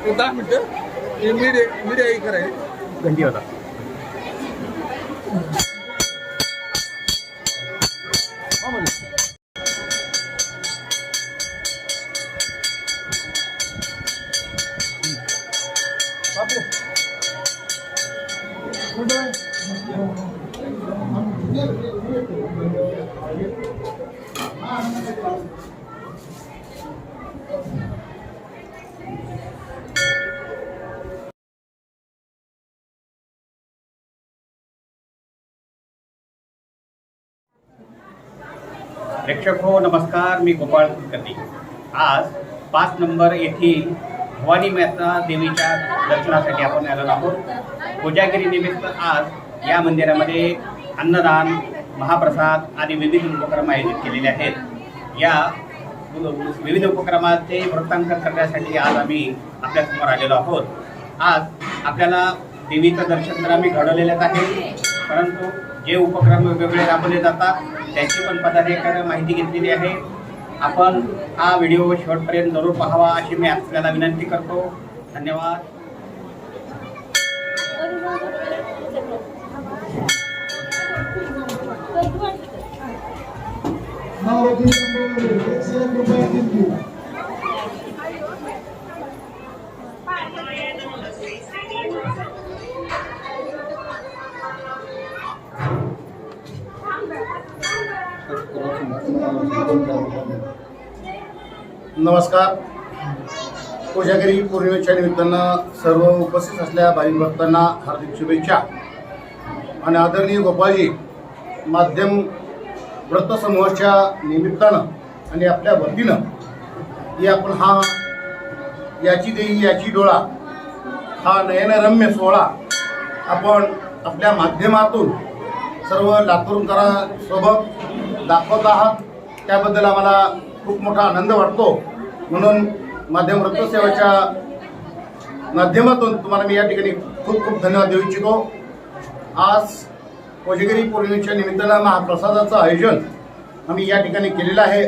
एक दहा मिनिटं हे मीडिया मीडिया हे करायचं घंटी होता प्रेक्षक हो नमस्कार मी गोपाळ कुलकर्णी. आज पाच नंबर येथील भवानी मेहता देवीच्या दर्शनासाठी आपण आलेलो आहोत. कोजागिरी निमित्त आज या मंदिरामध्ये अन्नदान महाप्रसाद आणि विविध उपक्रम आयोजित केलेले आहेत. या विविध उपक्रमाचे वृत्तांकन करण्यासाठी आज आम्ही आपल्यासमोर आलेलो आहोत. आज आपल्याला देवीचं दर्शन तर आम्ही घडवलेलंच आहे परंतु जे उपक्रम वेगवेगळे राबवले जातात त्याची पण पदाधिकाऱ्या माहिती घेतलेली आहे. आपण हा व्हिडिओ शेवटपर्यंत जरूर पाहावा अशी मी आपल्याला विनंती करतो. धन्यवाद. नमस्कार. कोजागिरी पौर्णिमेच्या निमित्तानं सर्व उपस्थित असलेल्या भाविक भक्तांना हार्दिक शुभेच्छा. आणि आदरणीय गोपाळजी माध्यम व्रतसमूहाच्या निमित्तानं आणि आपल्या वतीनं की आपण हा याची देई याची डोळा हा नयनरम्य सोहळा आपण आपल्या माध्यमातून सर्व लातूरकरांसोबत दाखवत आहात. त्याबद्दल आम्हाला खूप मोठा आनंद वाटतो. म्हणून माध्यम वृत्तसेवाच्या माध्यमातून तुम्हाला मी या ठिकाणी खूप खूप धन्यवाद देऊ इच्छितो. आज कोजगिरी पौर्णिमेच्या निमित्तानं महाप्रसादाचं आयोजन आम्ही या ठिकाणी केलेलं आहे.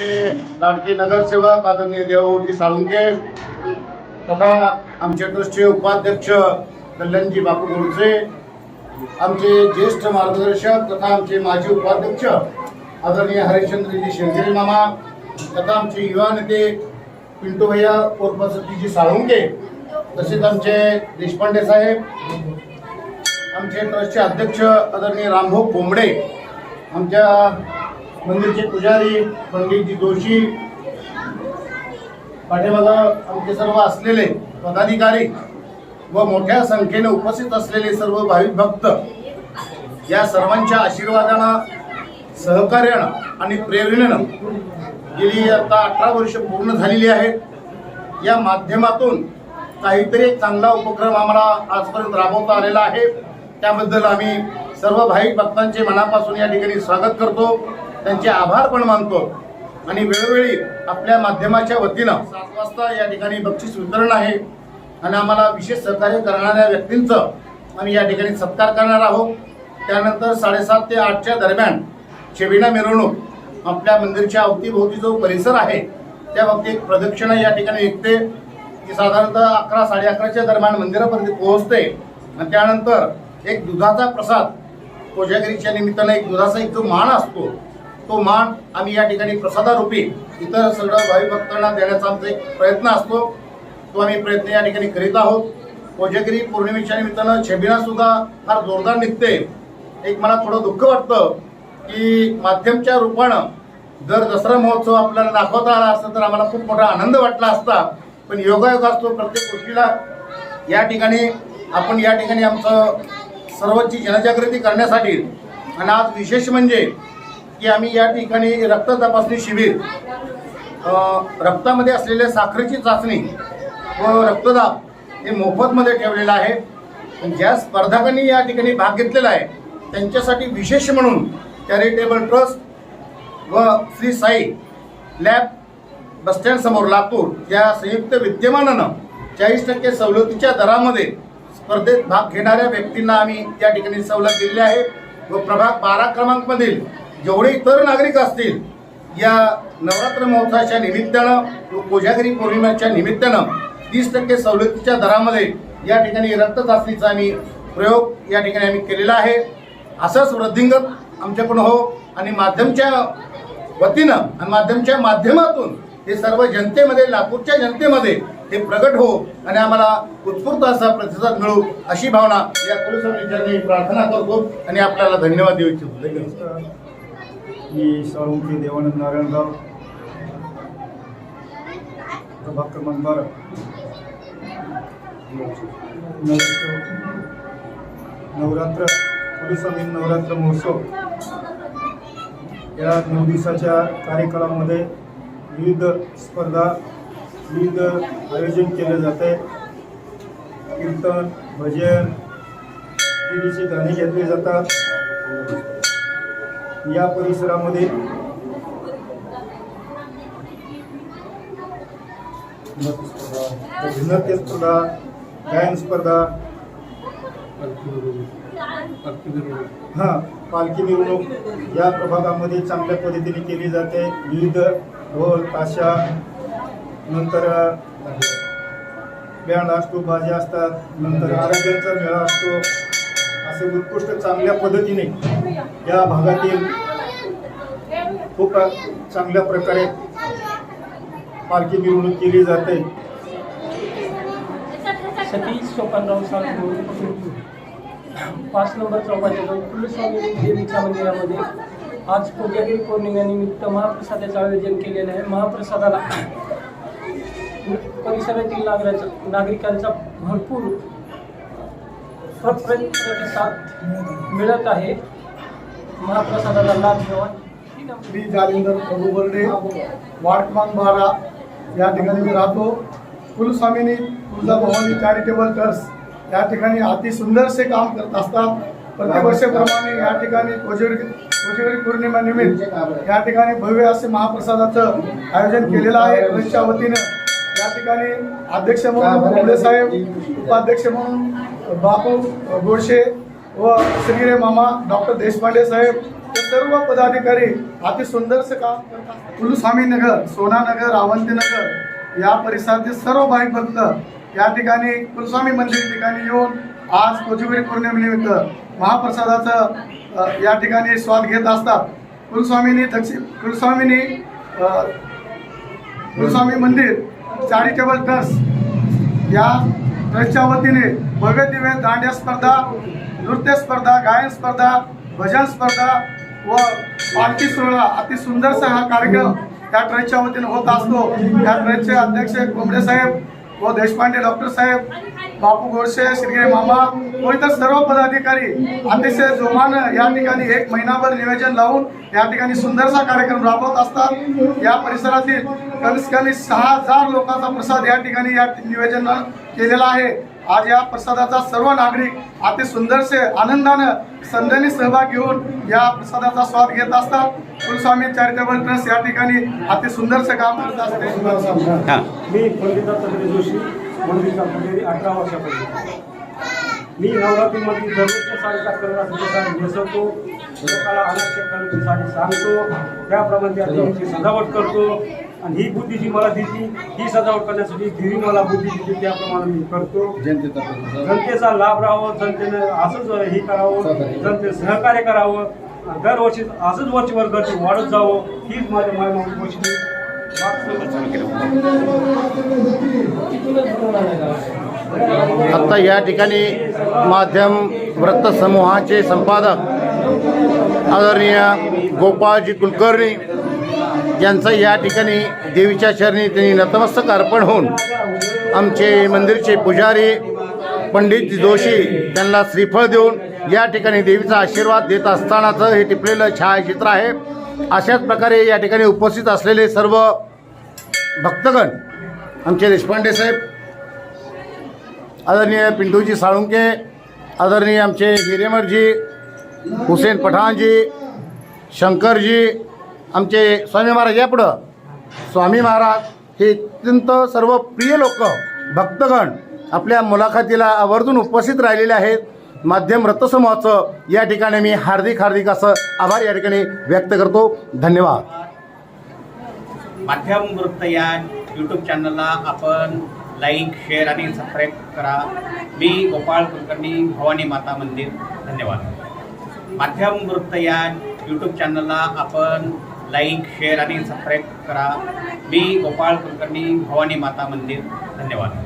लाडकी नगरसेवक आदरणीय देवजी साळुंके तथा आमचे ट्रस्टचे उपाध्यक्ष कल्याणजी बापू गोडसे आमचे ज्येष्ठ मार्गदर्शक तथा आमचे माजी उपाध्यक्ष आदरणीय हरिश्चंद्रजी शेंगरे मामा तथा आमचे युवा नेते पिंटू भैया उर्फ सतीजी साळुंके तसेच आमचे देशपांडे साहेब आमचे ट्रस्टचे अध्यक्ष आदरणीय रामभाऊ कोंबडे आमच्या मंदिरचे पुजारी पंडितजी जोशी पाठीमागं आमचे सर्व असलेले पदाधिकारी व मोठ्या संख्येने उपस्थित असलेले सर्व भाविक भक्त या सर्वांच्या आशीर्वादानं सहकार्यानं आणि प्रेरणेनं गेली आता अठरा वर्ष पूर्ण झालेली आहेत. या माध्यमातून काहीतरी एक चांगला उपक्रम आम्हाला आजपर्यंत राबवता आलेला आहे. त्याबद्दल आम्ही सर्व भाविक भक्तांचे मनापासून या ठिकाणी स्वागत करतो. त्यांचे आभार पण मानतो. आणि वेळोवेळी आपल्या माध्यमाच्या वतीनं सात वाजता या ठिकाणी बक्षीस वितरण आहे. आणि आम्हाला विशेष सहकार्य करणाऱ्या व्यक्तींचं आम्ही या ठिकाणी सत्कार करणार आहोत. त्यानंतर साडेसात ते आठच्या दरम्यान शेबिना मिरवणूक आपल्या मंदिरच्या अवतीभोवती जो परिसर आहे त्या बाबतीत प्रदक्षिणा या ठिकाणी निघते. ती साधारणतः अकरा साडे अकराच्या दरम्यान मंदिरापर्यंत पोहोचते. आणि त्यानंतर एक दुधाचा प्रसाद कोजागिरीच्या निमित्तानं एक दुधाचा एक जो मान असतो तो मान आम्ही या ठिकाणी प्रसादारूपी इतर सगळं भावी भक्तांना देण्याचा आमचा एक प्रयत्न असतो. तो आम्ही प्रयत्न या ठिकाणी करीत आहोत. कोजेगिरी पौर्णिमेच्या निमित्तानं छबिना सुद्धा फार जोरदार निघते. एक मला थोडं दुःख वाटतं की माध्यमच्या रूपानं जर दसरा महोत्सव आपल्याला दाखवता आला असता तर आम्हाला खूप मोठा आनंद वाटला असता. पण योगायोग असतो प्रत्येक गोष्टीला. या ठिकाणी आपण या ठिकाणी आमचं सर्वांची जनजागृती करण्यासाठी आणि आज विशेष म्हणजे की आम्ही या ठिकाणी रक्त तपासणी शिबिर रक्तामध्ये असलेल्या साखरेची चाचणी व रक्तदाब हे मोफतमध्ये ठेवलेलं आहे. ज्या स्पर्धकांनी या ठिकाणी भाग घेतलेला आहे त्यांच्यासाठी विशेष म्हणून चॅरिटेबल ट्रस्ट व श्री साई लॅब बसस्टँडसमोर लातूर या संयुक्त विद्यमानानं चाळीस टक्के सवलतीच्या दरामध्ये स्पर्धेत भाग घेणाऱ्या व्यक्तींना आम्ही त्या ठिकाणी सवलत दिलेली आहे व प्रभाग बारा क्रमांकमधील जेवढे इतर नागरिक असतील या नवरात्र महोत्सवाच्या निमित्तानं व कोजागिरी पौर्णिमेच्या निमित्तानं तीस टक्के सवलतीच्या दरामध्ये या ठिकाणी रक्त चाचणीचा आम्ही प्रयोग या ठिकाणी आम्ही केलेला आहे. असंच वृद्धिंगत आमच्याकडून हो आणि माध्यमच्या वतीनं आणि माध्यमच्या माध्यमातून हे सर्व जनतेमध्ये लातूरच्या जनतेमध्ये हे प्रगट हो आणि आम्हाला उत्स्फूर्त असा प्रतिसाद मिळू अशी भावना या कुलस्वामीच्या मी प्रार्थना करतो आणि आपल्याला धन्यवाद देऊ इच्छितो. धन्यवाद. मी साळुंके देवानंद नारायणराव प्रभाग क्रमांक बारा नवरात्र पोलिसांनी नवरात्र महोत्सव. या नऊ दिवसाच्या कार्यक्रमामध्ये विविध स्पर्धा विविध आयोजन केले जाते कीर्तन भजन देवीची गाणी घेतली जातात. या परिसरामध्ये. नृत्य स्पर्धा गायन स्पर्धा. हां पालखी मिरवणूक या प्रभागामध्ये चांगल्या पद्धतीने केली जाते. विविध ढोल ताशा नंतर बँड असतो भाज्या असतात नंतर आरोग्याचा मेळा असतो. असे उत्कृष्ट चांगल्या पद्धतीने या भागातील खूप चांगल्या प्रकारे पालखी मिरवणूक केली जाते. सतीश सोपानराव साळुंके पाच नंबर चौकाच्या जवळ कुलस्वामी देवीच्या मंदिरामध्ये आज कोजागिरी पौर्णिमेनिमित्त महाप्रसादाचं आयोजन केलेलं आहे. महाप्रसादाला परिसरातील नागराचा नागरिकांचा भरपूर प्र- प्रतिसाद मिळत आहे. महाप्रसादाला लाभ घ्यावा. ही मी जालिंदर प्रभू बर्डे वार्ड क्रमांक बारा या ठिकाणी मी राहतो. कुलस्वामिनी तुळजाभवानी चॅरिटेबल ट्रस्ट या ठिकाणी अति सुंदरसे काम करत असतात. प्रतिवर्षाप्रमाणे या ठिकाणी कोजेगरी कोजेगरी पौर्णिमा निमित्त या ठिकाणी भव्य असे महाप्रसादाचं आयोजन केलेलं आहे. ट्रस्टच्या वतीनं. या ठिकाणी अध्यक्ष म्हणून साहेब उपाध्यक्ष म्हणून बापू गोडशे व श्रीगिरे मामा डॉक्टर देशपांडे साहेब हे सर्व पदाधिकारी अति सुंदरसे काम करतात. कुलस्वामी नगर सोनानगर अवंती नगर या परिसरातील सर्व भाई भक्त या ठिकाणी कुलस्वामी मंदिर ठिकाणी येऊन आज कोजुगिरी पौर्णिमेनिमित्त महाप्रसादाचं या ठिकाणी स्वाद घेत असतात. कुलस्वामींनी दक्षिण कुलस्वामींनी अ, कुलस्वामी मंदिर चॅरिटेबल ट्रस्ट या ट्रस्टच्या वतीने भव्य दिव्य दांड्या स्पर्धा नृत्य स्पर्धा गायन स्पर्धा भजन स्पर्धा व पालखी सोहळा. अति सुंदरसा हा कार्यक्रम त्या ट्रस्टच्या वतीने होत असतो. त्या ट्रस्टचे अध्यक्ष कोंबडे साहेब व देशपांडे डॉक्टर साहेब बापू गोडसे श्रीगिरी मामा व इतर सर्व पदाधिकारी. अतिशय जोमानं या ठिकाणी एक महिनाभर नियोजन लावून या ठिकाणी सुंदरसा कार्यक्रम राबवत असतात. या परिसरातील कमीत कमी सहा हजार लोकांचा प्रसाद या ठिकाणी या नियोजन केलेला आहे. आज या प्रसादाचा सर्व नागरिक अति सुंदरसे आनंदानं संधनी सहभाग घेऊन या प्रसादाचा स्वाद घेत असतात. कुलस्वामी चॅरिटेबल ट्रस्ट या ठिकाणी अति सुंदरसे काम करत असते. हां. मी पंडिता चंद्र जोशी मंदिरचा पुजारी अठरा वर्षापूर्वी. मी नवरात्रीमध्ये दररोजच्या साडी सांगतो. त्याप्रमाणे सजावट करतो. आणि ही बुद्धी जी मला दिली ही सजावट करण्यासाठी देवी मला बुद्धी दिली त्याप्रमाणे मी करतो. जनतेचा लाभ राहावं जनतेने असंच हे करावं जनते सहकार्य करावं. दरवर्षी असंच वरचीवर गर्दी वाढत जावं हीच माझ्या माय गोष्टी आत्ता या ठिकाणी माध्यम वृत्त समूहाचे संपादक आदरणीय गोपाळजी कुलकर्णी ज्यांचं या ठिकाणी देवीच्या चरणी त्यांनी नतमस्तक अर्पण होऊन आमचे मंदिरचे पुजारी पंडित जोशी त्यांना श्रीफळ देऊन या ठिकाणी देवीचा आशीर्वाद देत असतानाचं हे टिपलेलं छायाचित्र आहे. अशाच प्रकारे या ठिकाणी उपस्थित असलेले सर्व भक्तगण आमचे देशपांडे साहेब आदरणीय पिंटूजी साळुंके आदरणीय आमचे हिरेमरजी हुसेन पठाणजी शंकरजी आमचे स्वामी महाराज या पुढं. स्वामी महाराज हे अत्यंत सर्व प्रिय लोक भक्तगण आपल्या मुलाखतीला आवर्जून उपस्थित राहिलेले आहेत. माध्यम रथसमूहाचं या ठिकाणी मी हार्दिक हार्दिक असं आभार या ठिकाणी व्यक्त करतो. धन्यवाद. माध्यम वृत्त या यूट्यूब चॅनलला आपण लाईक शेअर आणि सबस्क्राईब करा. मी गोपाळ कुलकर्णी भवानी माता मंदिर. धन्यवाद. माध्यम वृत्त या यूट्यूब चॅनलला आपण लाईक शेअर आणि सबस्क्राईब करा. मी गोपाळ कुलकर्णी भवानी माता मंदिर. धन्यवाद.